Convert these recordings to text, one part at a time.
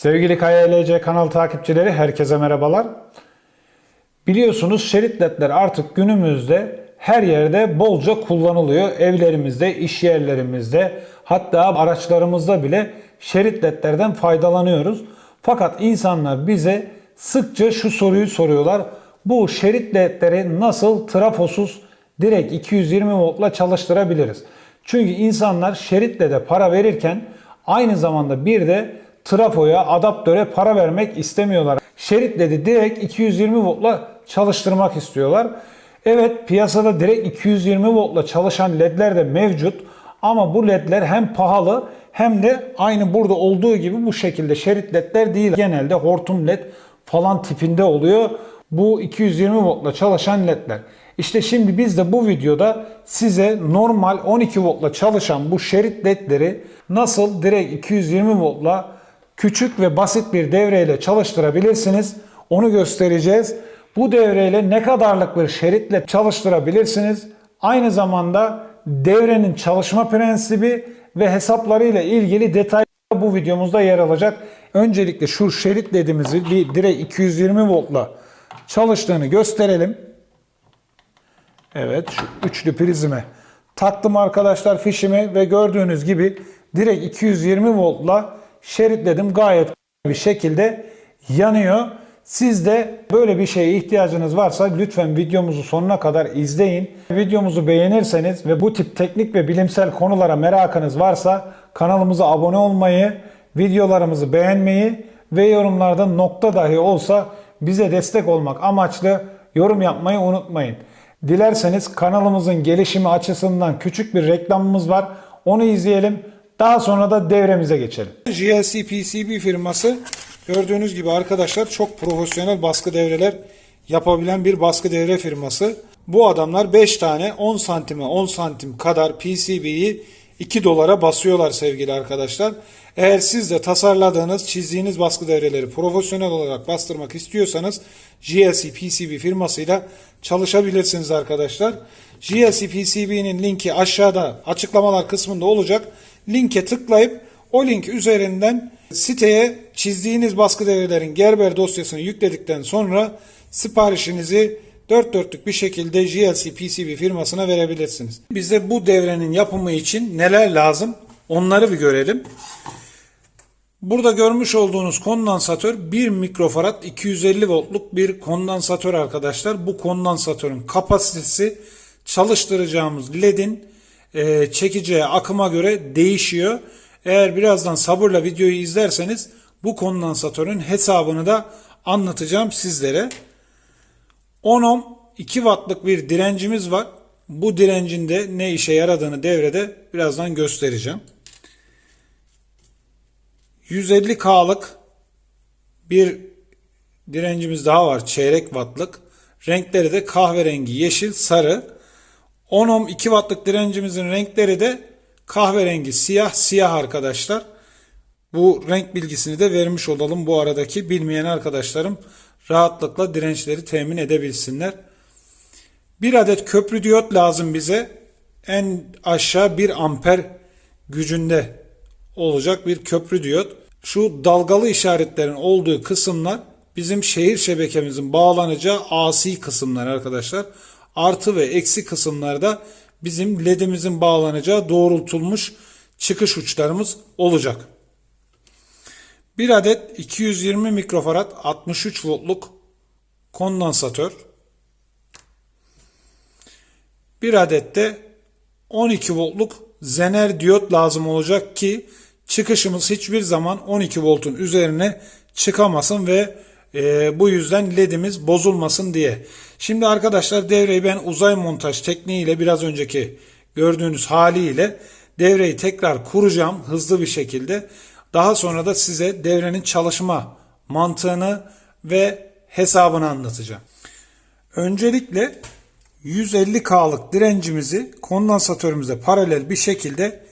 Sevgili KYLC kanal takipçileri herkese merhabalar. Biliyorsunuz şerit ledler artık günümüzde her yerde bolca kullanılıyor. Evlerimizde, iş yerlerimizde hatta araçlarımızda bile şerit ledlerden faydalanıyoruz. Fakat insanlar bize sıkça şu soruyu soruyorlar. Bu şerit ledleri nasıl trafosuz direkt 220 voltla çalıştırabiliriz? Çünkü insanlar şerit lede para verirken aynı zamanda bir de trafoya, adaptöre para vermek istemiyorlar. Şerit ledi direkt 220 voltla çalıştırmak istiyorlar. Evet piyasada direkt 220 voltla çalışan ledler de mevcut. Ama bu ledler hem pahalı hem de aynı burada olduğu gibi bu şekilde şerit ledler değil. Genelde hortum led falan tipinde oluyor. Bu 220 voltla çalışan ledler. İşte şimdi biz de bu videoda size normal 12 voltla çalışan bu şerit ledleri nasıl direkt 220 voltla küçük ve basit bir devreyle çalıştırabilirsiniz. Onu göstereceğiz. Bu devreyle ne kadarlık bir şeritle çalıştırabilirsiniz. Aynı zamanda devrenin çalışma prensibi ve hesaplarıyla ilgili detay bu videomuzda yer alacak. Öncelikle şu şerit ledimizi bir direkt 220 voltla çalıştığını gösterelim. Evet şu üçlü prizme taktım arkadaşlar fişimi ve gördüğünüz gibi direkt 220 voltla şeritledim gayet bir şekilde yanıyor. Siz de böyle bir şeye ihtiyacınız varsa lütfen videomuzu sonuna kadar izleyin. Videomuzu beğenirseniz ve bu tip teknik ve bilimsel konulara merakınız varsa kanalımıza abone olmayı, videolarımızı beğenmeyi ve yorumlarda nokta dahi olsa bize destek olmak amaçlı yorum yapmayı unutmayın. Dilerseniz kanalımızın gelişimi açısından küçük bir reklamımız var. Onu izleyelim. Daha sonra da devremize geçelim. GLC PCB firması gördüğünüz gibi arkadaşlar çok profesyonel baskı devreler yapabilen bir baskı devre firması. Bu adamlar 5 tane 10 santime 10 santim kadar PCB'yi 2 dolara basıyorlar sevgili arkadaşlar. Eğer siz de tasarladığınız, çizdiğiniz baskı devreleri profesyonel olarak bastırmak istiyorsanız GLC PCB firmasıyla çalışabilirsiniz arkadaşlar. GLC PCB'nin linki aşağıda açıklamalar kısmında olacak. Linke tıklayıp o link üzerinden siteye çizdiğiniz baskı devrelerin Gerber dosyasını yükledikten sonra siparişinizi dört dörtlük bir şekilde GLC PCB firmasına verebilirsiniz. Bize bu devrenin yapımı için neler lazım onları bir görelim. Burada görmüş olduğunuz kondansatör 1 mikrofarad 250 voltluk bir kondansatör arkadaşlar. Bu kondansatörün kapasitesi çalıştıracağımız ledin e, çekeceği akıma göre değişiyor. Eğer birazdan sabırla videoyu izlerseniz bu kondansatörün hesabını da anlatacağım sizlere. 10 ohm 2 wattlık bir direncimiz var. Bu direncin de ne işe yaradığını devrede birazdan göstereceğim. 150K'lık bir direncimiz daha var. Çeyrek wattlık. Renkleri de kahverengi, yeşil, sarı. 10 ohm 2 wattlık direncimizin renkleri de kahverengi, siyah, siyah arkadaşlar. Bu renk bilgisini de vermiş olalım bu aradaki bilmeyen arkadaşlarım rahatlıkla dirençleri temin edebilsinler. Bir adet köprü diyot lazım bize. En aşağı 1 amper gücünde olacak bir köprü diyot. Şu dalgalı işaretlerin olduğu kısımlar bizim şehir şebekemizin bağlanacağı AC kısımlar arkadaşlar. Artı ve eksi kısımlarda bizim ledimizin bağlanacağı doğrultulmuş çıkış uçlarımız olacak. Bir adet 220 mikrofarad 63 voltluk kondansatör. Bir adet de 12 voltluk zener diyot lazım olacak ki çıkışımız hiçbir zaman 12 voltun üzerine çıkamasın ve e, bu yüzden ledimiz bozulmasın diye. Şimdi arkadaşlar devreyi ben uzay montaj tekniğiyle biraz önceki gördüğünüz haliyle devreyi tekrar kuracağım hızlı bir şekilde. Daha sonra da size devrenin çalışma mantığını ve hesabını anlatacağım. Öncelikle 150K'lık direncimizi kondansatörümüze paralel bir şekilde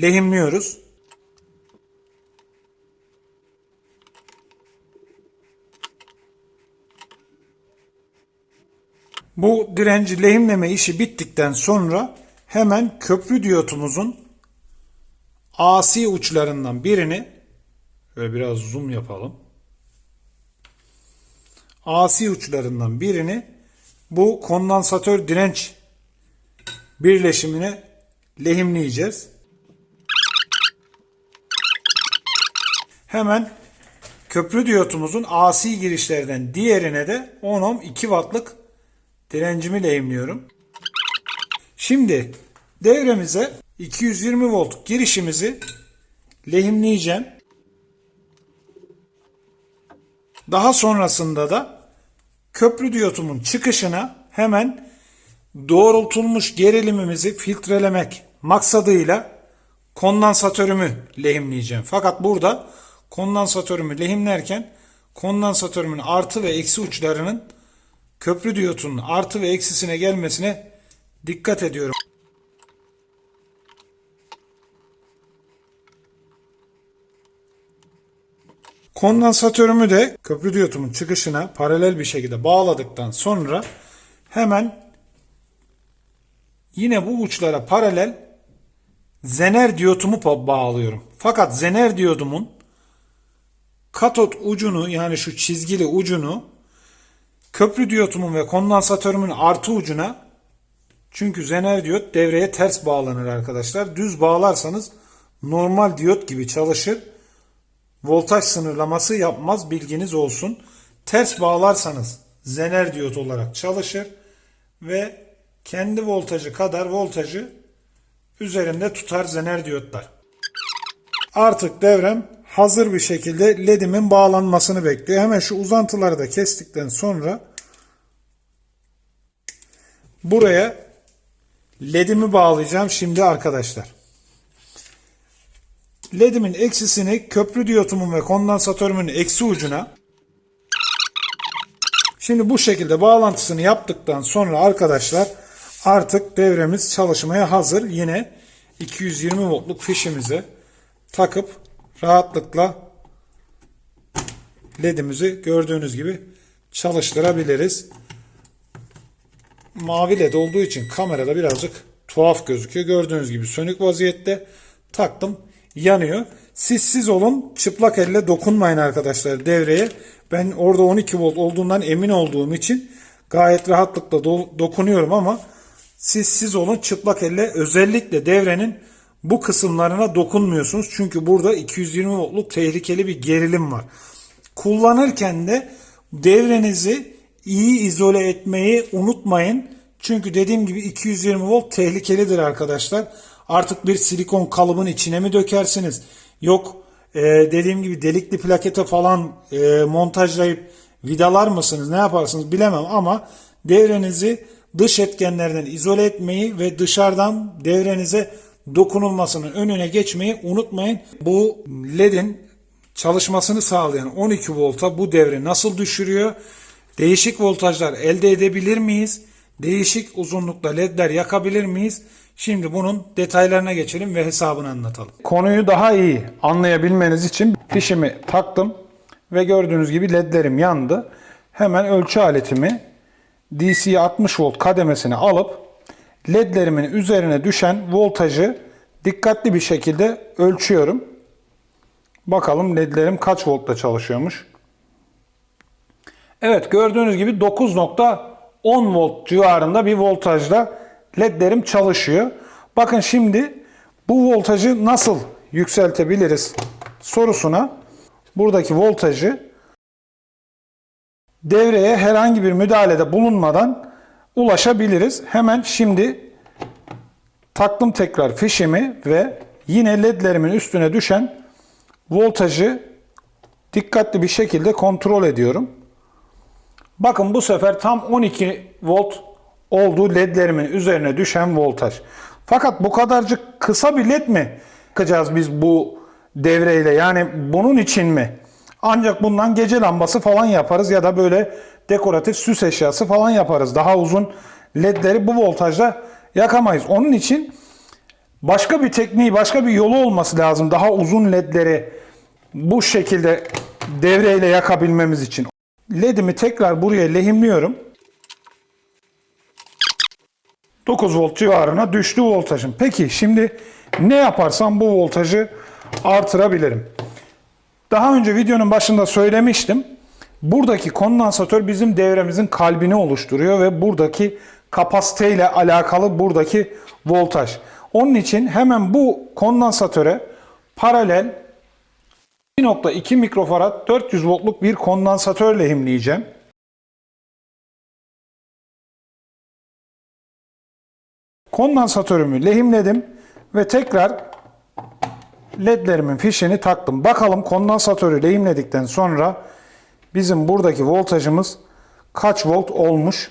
lehimliyoruz. Bu direnci lehimleme işi bittikten sonra hemen köprü diyotumuzun AC uçlarından birini Şöyle biraz zoom yapalım. AC uçlarından birini bu kondansatör direnç birleşimine lehimleyeceğiz. Hemen köprü diyotumuzun AC girişlerden diğerine de 10 ohm 2 wattlık direncimi lehimliyorum. Şimdi devremize 220 volt girişimizi lehimleyeceğim. Daha sonrasında da köprü diyotumun çıkışına hemen doğrultulmuş gerilimimizi filtrelemek maksadıyla kondansatörümü lehimleyeceğim. Fakat burada kondansatörümü lehimlerken kondansatörümün artı ve eksi uçlarının köprü diyotunun artı ve eksisine gelmesine dikkat ediyorum. Kondansatörümü de köprü diyotumun çıkışına paralel bir şekilde bağladıktan sonra hemen yine bu uçlara paralel zener diyotumu bağlıyorum. Fakat zener diyodumun katot ucunu yani şu çizgili ucunu köprü diyotumun ve kondansatörümün artı ucuna çünkü zener diyot devreye ters bağlanır arkadaşlar. Düz bağlarsanız normal diyot gibi çalışır voltaj sınırlaması yapmaz bilginiz olsun. Ters bağlarsanız zener diyot olarak çalışır ve kendi voltajı kadar voltajı üzerinde tutar zener diyotlar. Artık devrem hazır bir şekilde ledimin bağlanmasını bekliyor. Hemen şu uzantıları da kestikten sonra buraya ledimi bağlayacağım şimdi arkadaşlar. LED'imin eksisini köprü diyotumun ve kondansatörümün eksi ucuna Şimdi bu şekilde bağlantısını yaptıktan sonra arkadaşlar artık devremiz çalışmaya hazır. Yine 220 voltluk fişimizi takıp rahatlıkla ledimizi gördüğünüz gibi çalıştırabiliriz. Mavi led olduğu için kamerada birazcık tuhaf gözüküyor. Gördüğünüz gibi sönük vaziyette taktım yanıyor. Siz siz olun çıplak elle dokunmayın arkadaşlar devreye. Ben orada 12 volt olduğundan emin olduğum için gayet rahatlıkla do- dokunuyorum ama siz siz olun çıplak elle özellikle devrenin bu kısımlarına dokunmuyorsunuz. Çünkü burada 220 voltluk tehlikeli bir gerilim var. Kullanırken de devrenizi iyi izole etmeyi unutmayın. Çünkü dediğim gibi 220 volt tehlikelidir arkadaşlar. Artık bir silikon kalıbın içine mi dökersiniz? Yok e, dediğim gibi delikli plakete falan e, montajlayıp vidalar mısınız? Ne yaparsınız bilemem ama devrenizi dış etkenlerden izole etmeyi ve dışarıdan devrenize dokunulmasının önüne geçmeyi unutmayın. Bu LED'in çalışmasını sağlayan 12 volta bu devre nasıl düşürüyor? Değişik voltajlar elde edebilir miyiz? Değişik uzunlukta ledler yakabilir miyiz? Şimdi bunun detaylarına geçelim ve hesabını anlatalım. Konuyu daha iyi anlayabilmeniz için fişimi taktım ve gördüğünüz gibi ledlerim yandı. Hemen ölçü aletimi DC 60 volt kademesine alıp ledlerimin üzerine düşen voltajı dikkatli bir şekilde ölçüyorum. Bakalım ledlerim kaç voltta çalışıyormuş. Evet gördüğünüz gibi 9.10 volt civarında bir voltajla ledlerim çalışıyor. Bakın şimdi bu voltajı nasıl yükseltebiliriz sorusuna buradaki voltajı devreye herhangi bir müdahalede bulunmadan ulaşabiliriz. Hemen şimdi taktım tekrar fişimi ve yine ledlerimin üstüne düşen voltajı dikkatli bir şekilde kontrol ediyorum. Bakın bu sefer tam 12 volt olduğu ledlerimin üzerine düşen voltaj. Fakat bu kadarcık kısa bir led mi yakacağız biz bu devreyle? Yani bunun için mi? Ancak bundan gece lambası falan yaparız ya da böyle dekoratif süs eşyası falan yaparız. Daha uzun ledleri bu voltajda yakamayız. Onun için başka bir tekniği, başka bir yolu olması lazım. Daha uzun ledleri bu şekilde devreyle yakabilmemiz için. Ledimi tekrar buraya lehimliyorum. 9 volt civarına düştü voltajım. Peki şimdi ne yaparsam bu voltajı artırabilirim? Daha önce videonun başında söylemiştim. Buradaki kondansatör bizim devremizin kalbini oluşturuyor ve buradaki kapasiteyle alakalı buradaki voltaj. Onun için hemen bu kondansatöre paralel 1.2 mikrofarad 400 voltluk bir kondansatör lehimleyeceğim. Kondansatörümü lehimledim ve tekrar ledlerimin fişini taktım. Bakalım kondansatörü lehimledikten sonra bizim buradaki voltajımız kaç volt olmuş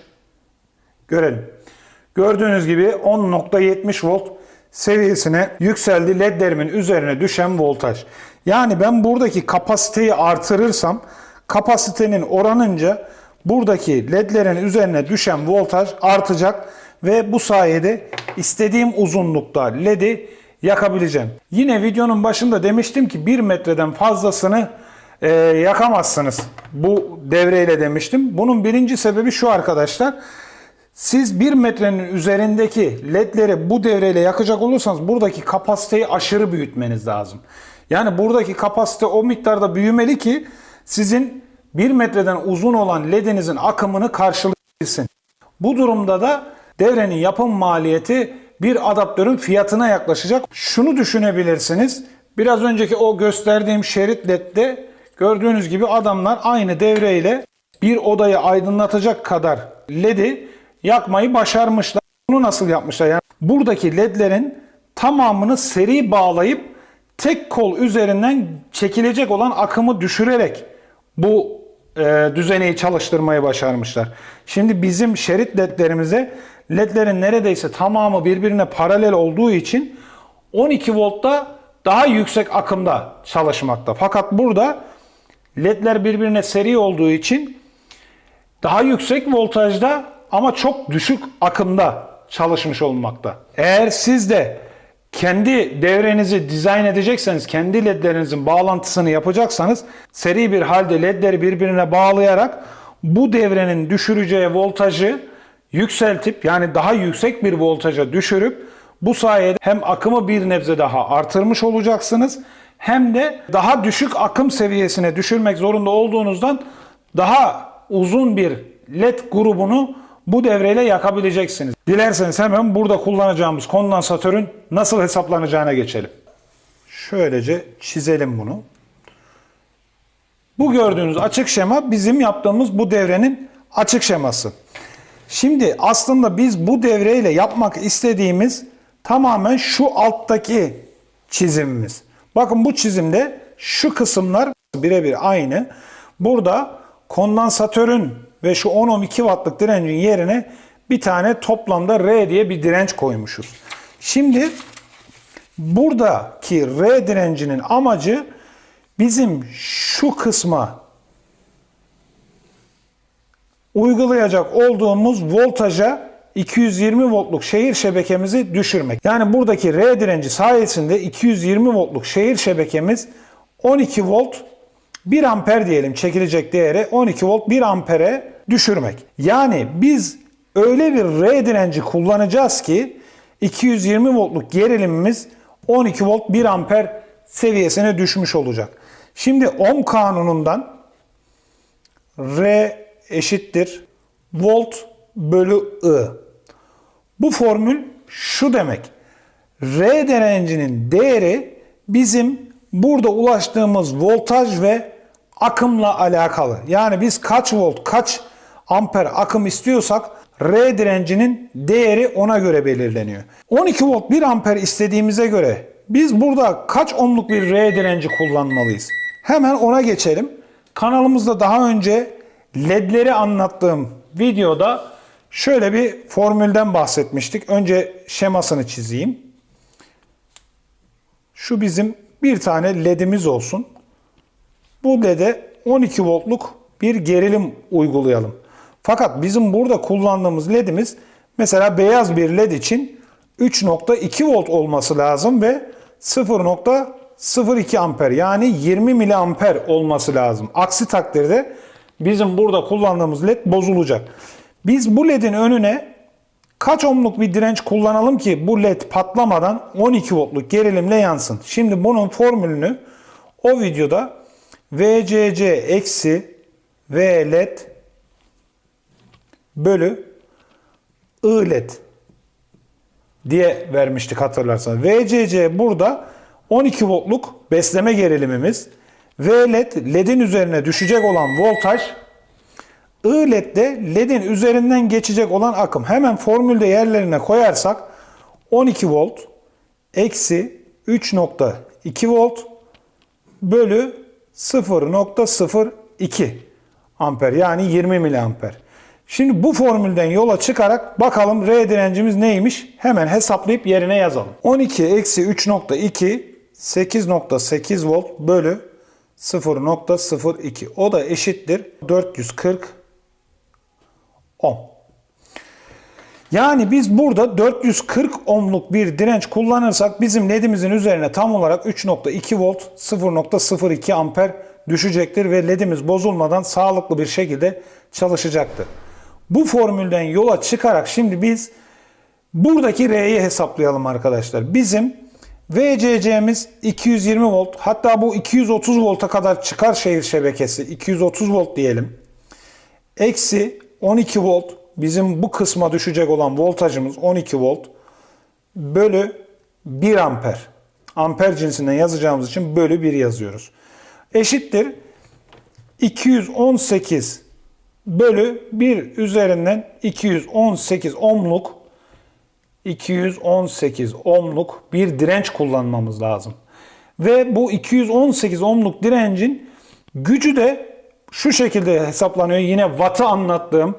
görelim. Gördüğünüz gibi 10.70 volt seviyesine yükseldi ledlerimin üzerine düşen voltaj. Yani ben buradaki kapasiteyi artırırsam kapasitenin oranınca buradaki ledlerin üzerine düşen voltaj artacak ve bu sayede istediğim uzunlukta ledi yakabileceğim. Yine videonun başında demiştim ki 1 metreden fazlasını e, yakamazsınız bu devreyle demiştim. Bunun birinci sebebi şu arkadaşlar. Siz 1 metrenin üzerindeki ledleri bu devreyle yakacak olursanız buradaki kapasiteyi aşırı büyütmeniz lazım. Yani buradaki kapasite o miktarda büyümeli ki sizin 1 metreden uzun olan ledinizin akımını karşılayabilsin. Bu durumda da devrenin yapım maliyeti bir adaptörün fiyatına yaklaşacak. Şunu düşünebilirsiniz. Biraz önceki o gösterdiğim şerit ledde gördüğünüz gibi adamlar aynı devreyle bir odayı aydınlatacak kadar ledi yakmayı başarmışlar. Bunu nasıl yapmışlar? Yani buradaki ledlerin tamamını seri bağlayıp tek kol üzerinden çekilecek olan akımı düşürerek bu e, düzeneyi çalıştırmayı başarmışlar. Şimdi bizim şerit ledlerimize ledlerin neredeyse tamamı birbirine paralel olduğu için 12 voltta daha yüksek akımda çalışmakta. Fakat burada ledler birbirine seri olduğu için daha yüksek voltajda ama çok düşük akımda çalışmış olmakta. Eğer siz de kendi devrenizi dizayn edecekseniz, kendi ledlerinizin bağlantısını yapacaksanız seri bir halde ledleri birbirine bağlayarak bu devrenin düşüreceği voltajı yükseltip yani daha yüksek bir voltaja düşürüp bu sayede hem akımı bir nebze daha artırmış olacaksınız hem de daha düşük akım seviyesine düşürmek zorunda olduğunuzdan daha uzun bir led grubunu bu devreyle yakabileceksiniz. Dilerseniz hemen burada kullanacağımız kondansatörün nasıl hesaplanacağına geçelim. Şöylece çizelim bunu. Bu gördüğünüz açık şema bizim yaptığımız bu devrenin açık şeması. Şimdi aslında biz bu devreyle yapmak istediğimiz tamamen şu alttaki çizimimiz. Bakın bu çizimde şu kısımlar birebir aynı. Burada kondansatörün ve şu 10-12 wattlık direncin yerine bir tane toplamda R diye bir direnç koymuşuz. Şimdi buradaki R direncinin amacı bizim şu kısma uygulayacak olduğumuz voltaja 220 voltluk şehir şebekemizi düşürmek. Yani buradaki R direnci sayesinde 220 voltluk şehir şebekemiz 12 volt 1 amper diyelim çekilecek değeri 12 volt 1 ampere düşürmek. Yani biz öyle bir R direnci kullanacağız ki 220 voltluk gerilimimiz 12 volt 1 amper seviyesine düşmüş olacak. Şimdi ohm kanunundan R eşittir volt bölü I. Bu formül şu demek. R direncinin değeri bizim burada ulaştığımız voltaj ve akımla alakalı. Yani biz kaç volt, kaç amper akım istiyorsak R direncinin değeri ona göre belirleniyor. 12 volt 1 amper istediğimize göre biz burada kaç ohmluk bir R direnci kullanmalıyız? Hemen ona geçelim. Kanalımızda daha önce ledleri anlattığım videoda şöyle bir formülden bahsetmiştik. Önce şemasını çizeyim. Şu bizim bir tane ledimiz olsun. Bu led'e 12 voltluk bir gerilim uygulayalım. Fakat bizim burada kullandığımız ledimiz mesela beyaz bir led için 3.2 volt olması lazım ve 0.02 amper yani 20 miliamper olması lazım. Aksi takdirde bizim burada kullandığımız led bozulacak. Biz bu ledin önüne kaç ohmluk bir direnç kullanalım ki bu led patlamadan 12 voltluk gerilimle yansın. Şimdi bunun formülünü o videoda VCC eksi V led bölü I led diye vermiştik hatırlarsanız. VCC burada 12 voltluk besleme gerilimimiz. V led ledin üzerine düşecek olan voltaj I led de ledin üzerinden geçecek olan akım. Hemen formülde yerlerine koyarsak 12 volt eksi 3.2 volt bölü 0.02 amper yani 20 miliamper. Şimdi bu formülden yola çıkarak bakalım R direncimiz neymiş? Hemen hesaplayıp yerine yazalım. 12 eksi 3.2 8.8 volt bölü 0.02. O da eşittir 440 ohm. Yani biz burada 440 ohmluk bir direnç kullanırsak bizim ledimizin üzerine tam olarak 3.2 volt 0.02 amper düşecektir ve ledimiz bozulmadan sağlıklı bir şekilde çalışacaktır. Bu formülden yola çıkarak şimdi biz buradaki R'yi hesaplayalım arkadaşlar. Bizim VCC'miz 220 volt hatta bu 230 volta kadar çıkar şehir şebekesi 230 volt diyelim. Eksi 12 volt bizim bu kısma düşecek olan voltajımız 12 volt bölü 1 amper. Amper cinsinden yazacağımız için bölü 1 yazıyoruz. Eşittir 218 bölü 1 üzerinden 218 ohmluk 218 ohmluk bir direnç kullanmamız lazım. Ve bu 218 ohmluk direncin gücü de şu şekilde hesaplanıyor. Yine watt'ı anlattığım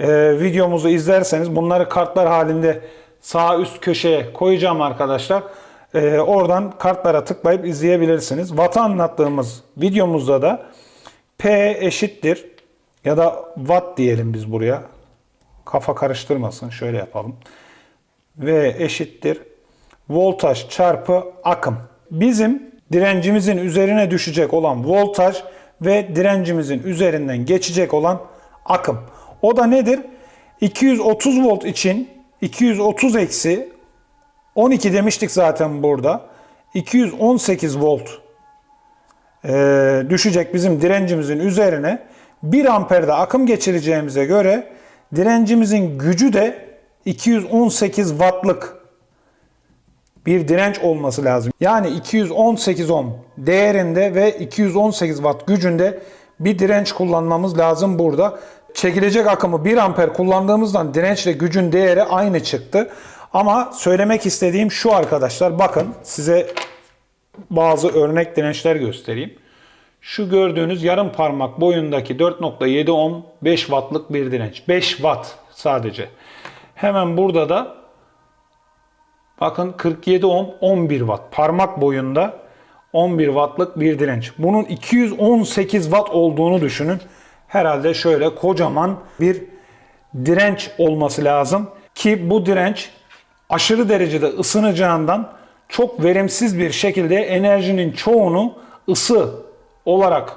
e, videomuzu izlerseniz bunları kartlar halinde sağ üst köşeye koyacağım arkadaşlar. E, oradan kartlara tıklayıp izleyebilirsiniz. Watt'ı anlattığımız videomuzda da P eşittir ya da watt diyelim biz buraya. Kafa karıştırmasın. Şöyle yapalım. V eşittir voltaj çarpı akım. Bizim direncimizin üzerine düşecek olan voltaj ve direncimizin üzerinden geçecek olan akım. O da nedir? 230 volt için 230 eksi 12 demiştik zaten burada. 218 volt e, düşecek bizim direncimizin üzerine 1 amperde akım geçireceğimize göre direncimizin gücü de 218 wattlık bir direnç olması lazım. Yani 218 ohm değerinde ve 218 watt gücünde bir direnç kullanmamız lazım burada. Çekilecek akımı 1 amper kullandığımızdan dirençle gücün değeri aynı çıktı. Ama söylemek istediğim şu arkadaşlar bakın size bazı örnek dirençler göstereyim. Şu gördüğünüz yarım parmak boyundaki 4.7 ohm 5 wattlık bir direnç. 5 watt sadece. Hemen burada da bakın 47 ohm 11 watt. Parmak boyunda 11 wattlık bir direnç. Bunun 218 watt olduğunu düşünün. Herhalde şöyle kocaman bir direnç olması lazım ki bu direnç aşırı derecede ısınacağından çok verimsiz bir şekilde enerjinin çoğunu ısı olarak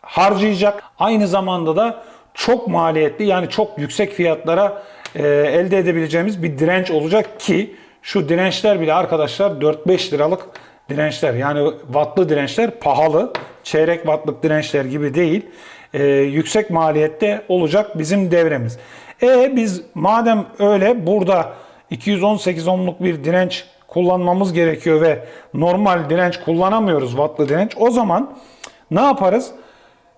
harcayacak. Aynı zamanda da çok maliyetli yani çok yüksek fiyatlara e, elde edebileceğimiz bir direnç olacak ki şu dirençler bile arkadaşlar 4-5 liralık dirençler. Yani wattlı dirençler pahalı. Çeyrek wattlık dirençler gibi değil. E, yüksek maliyette olacak bizim devremiz. E biz madem öyle burada 218 ohmluk bir direnç kullanmamız gerekiyor ve normal direnç kullanamıyoruz wattlı direnç. O zaman ne yaparız?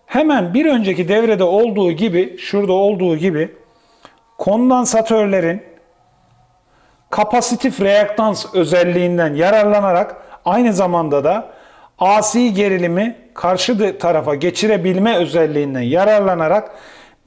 Hemen bir önceki devrede olduğu gibi, şurada olduğu gibi kondansatörlerin kapasitif reaktans özelliğinden yararlanarak aynı zamanda da AC gerilimi karşı tarafa geçirebilme özelliğinden yararlanarak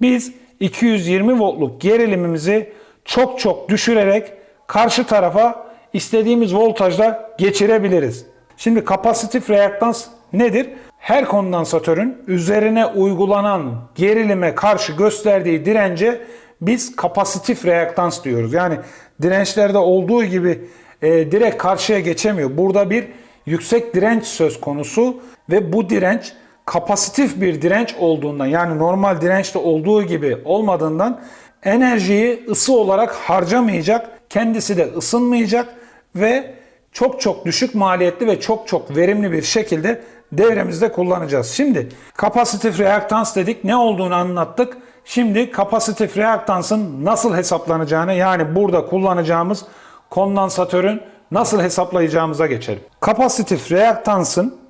biz 220 voltluk gerilimimizi çok çok düşürerek karşı tarafa istediğimiz voltajla geçirebiliriz. Şimdi kapasitif reaktans nedir? Her kondansatörün üzerine uygulanan gerilime karşı gösterdiği dirence biz kapasitif reaktans diyoruz. Yani dirençlerde olduğu gibi e, direkt karşıya geçemiyor. Burada bir yüksek direnç söz konusu ve bu direnç kapasitif bir direnç olduğundan yani normal dirençte olduğu gibi olmadığından enerjiyi ısı olarak harcamayacak, kendisi de ısınmayacak ve çok çok düşük maliyetli ve çok çok verimli bir şekilde devremizde kullanacağız. Şimdi kapasitif reaktans dedik. Ne olduğunu anlattık. Şimdi kapasitif reaktansın nasıl hesaplanacağını yani burada kullanacağımız kondansatörün nasıl hesaplayacağımıza geçelim. Kapasitif reaktansın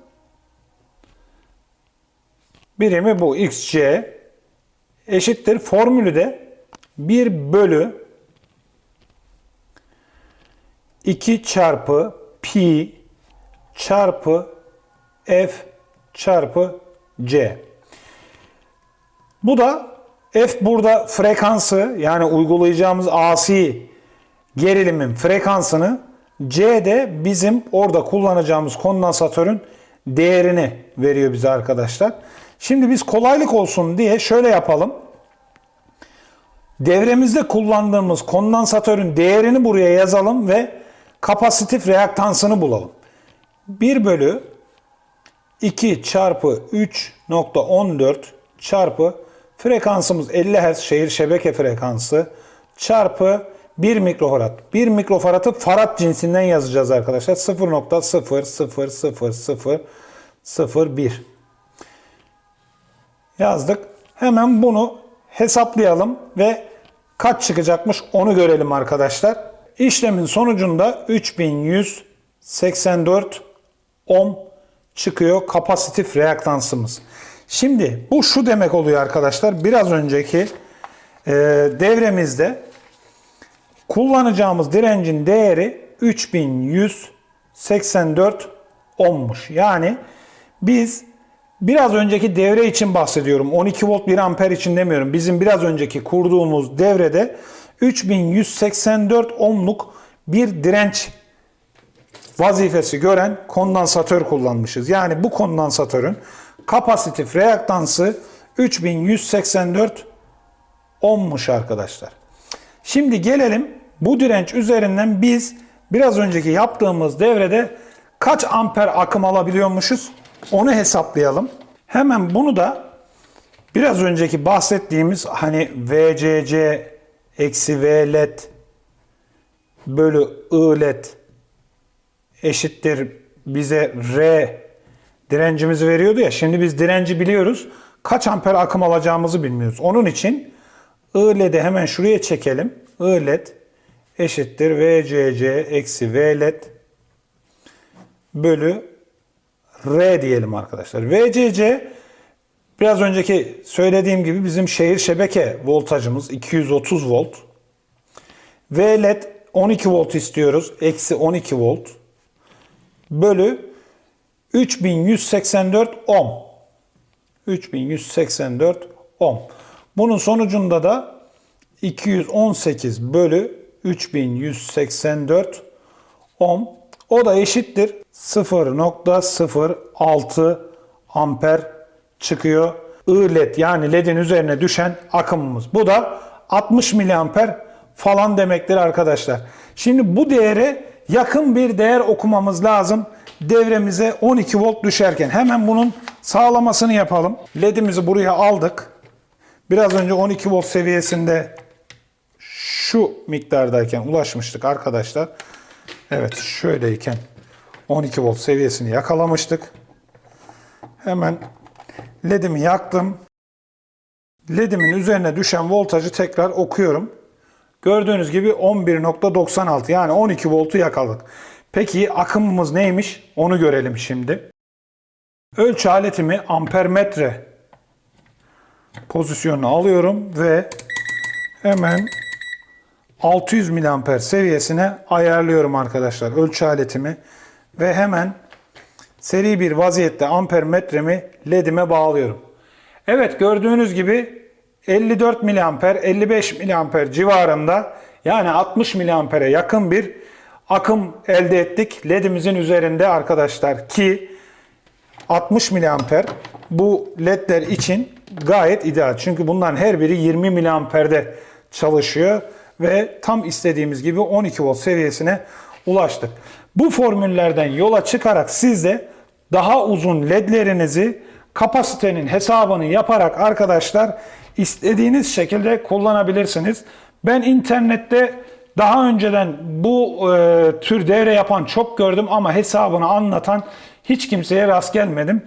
birimi bu XC eşittir formülü de 1 bölü 2 çarpı pi çarpı f çarpı c. Bu da f burada frekansı yani uygulayacağımız AC gerilimin frekansını c de bizim orada kullanacağımız kondansatörün değerini veriyor bize arkadaşlar. Şimdi biz kolaylık olsun diye şöyle yapalım. Devremizde kullandığımız kondansatörün değerini buraya yazalım ve kapasitif reaktansını bulalım. 1 bölü 2 çarpı 3.14 çarpı frekansımız 50 Hz şehir şebeke frekansı çarpı 1 mikrofarad. 1 mikrofarad'ı farad cinsinden yazacağız arkadaşlar. 0.0000001 yazdık. Hemen bunu hesaplayalım ve kaç çıkacakmış onu görelim arkadaşlar. İşlemin sonucunda 3184 ohm çıkıyor kapasitif reaktansımız. Şimdi bu şu demek oluyor arkadaşlar. Biraz önceki e, devremizde kullanacağımız direncin değeri 3184 ohmmuş. Yani biz biraz önceki devre için bahsediyorum. 12 volt 1 amper için demiyorum. Bizim biraz önceki kurduğumuz devrede 3184 ohmluk bir direnç vazifesi gören kondansatör kullanmışız. Yani bu kondansatörün kapasitif reaktansı 3184 ohmmuş arkadaşlar. Şimdi gelelim bu direnç üzerinden biz biraz önceki yaptığımız devrede kaç amper akım alabiliyormuşuz? Onu hesaplayalım. Hemen bunu da biraz önceki bahsettiğimiz hani VCC eksi V led bölü I led eşittir bize R direncimizi veriyordu ya. Şimdi biz direnci biliyoruz. Kaç amper akım alacağımızı bilmiyoruz. Onun için I led'i hemen şuraya çekelim. I led eşittir VCC eksi V led bölü R diyelim arkadaşlar. VCC biraz önceki söylediğim gibi bizim şehir şebeke voltajımız 230 volt. V led 12 volt istiyoruz. Eksi 12 volt. Bölü 3184 ohm. 3184 ohm. Bunun sonucunda da 218 bölü 3184 ohm. O da eşittir 0.06 amper çıkıyor. I led yani ledin üzerine düşen akımımız. Bu da 60 miliamper falan demektir arkadaşlar. Şimdi bu değere yakın bir değer okumamız lazım. Devremize 12 volt düşerken hemen bunun sağlamasını yapalım. Ledimizi buraya aldık. Biraz önce 12 volt seviyesinde şu miktardayken ulaşmıştık arkadaşlar. Evet şöyleyken 12 volt seviyesini yakalamıştık. Hemen ledimi yaktım. Ledimin üzerine düşen voltajı tekrar okuyorum. Gördüğünüz gibi 11.96 yani 12 voltu yakaladık. Peki akımımız neymiş? Onu görelim şimdi. Ölçü aletimi ampermetre pozisyonuna alıyorum ve hemen 600 miliamper seviyesine ayarlıyorum arkadaşlar ölçü aletimi ve hemen seri bir vaziyette ampermetremi ledime bağlıyorum. Evet gördüğünüz gibi 54 miliamper 55 miliamper civarında yani 60 miliampere yakın bir akım elde ettik ledimizin üzerinde arkadaşlar ki 60 miliamper bu ledler için gayet ideal. Çünkü bunların her biri 20 miliamperde çalışıyor ve tam istediğimiz gibi 12 volt seviyesine ulaştık. Bu formüllerden yola çıkarak siz de daha uzun ledlerinizi kapasitenin hesabını yaparak arkadaşlar istediğiniz şekilde kullanabilirsiniz. Ben internette Daha önceden bu e, tür devre yapan çok gördüm ama hesabını anlatan hiç kimseye rast gelmedim.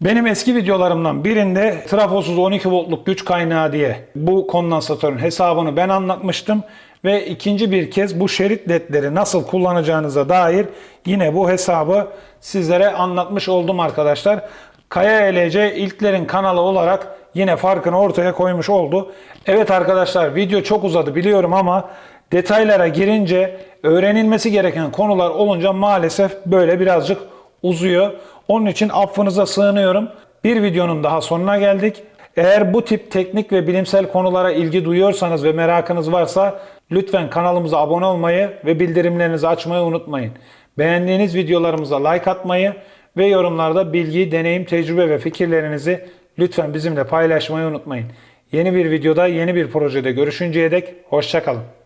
Benim eski videolarımdan birinde trafosuz 12 voltluk güç kaynağı diye bu kondansatörün hesabını ben anlatmıştım. Ve ikinci bir kez bu şerit ledleri nasıl kullanacağınıza dair yine bu hesabı sizlere anlatmış oldum arkadaşlar. Kaya LC ilklerin kanalı olarak yine farkını ortaya koymuş oldu. Evet arkadaşlar video çok uzadı biliyorum ama detaylara girince öğrenilmesi gereken konular olunca maalesef böyle birazcık uzuyor. Onun için affınıza sığınıyorum. Bir videonun daha sonuna geldik. Eğer bu tip teknik ve bilimsel konulara ilgi duyuyorsanız ve merakınız varsa lütfen kanalımıza abone olmayı ve bildirimlerinizi açmayı unutmayın. Beğendiğiniz videolarımıza like atmayı ve yorumlarda bilgi, deneyim, tecrübe ve fikirlerinizi lütfen bizimle paylaşmayı unutmayın. Yeni bir videoda, yeni bir projede görüşünceye dek hoşçakalın.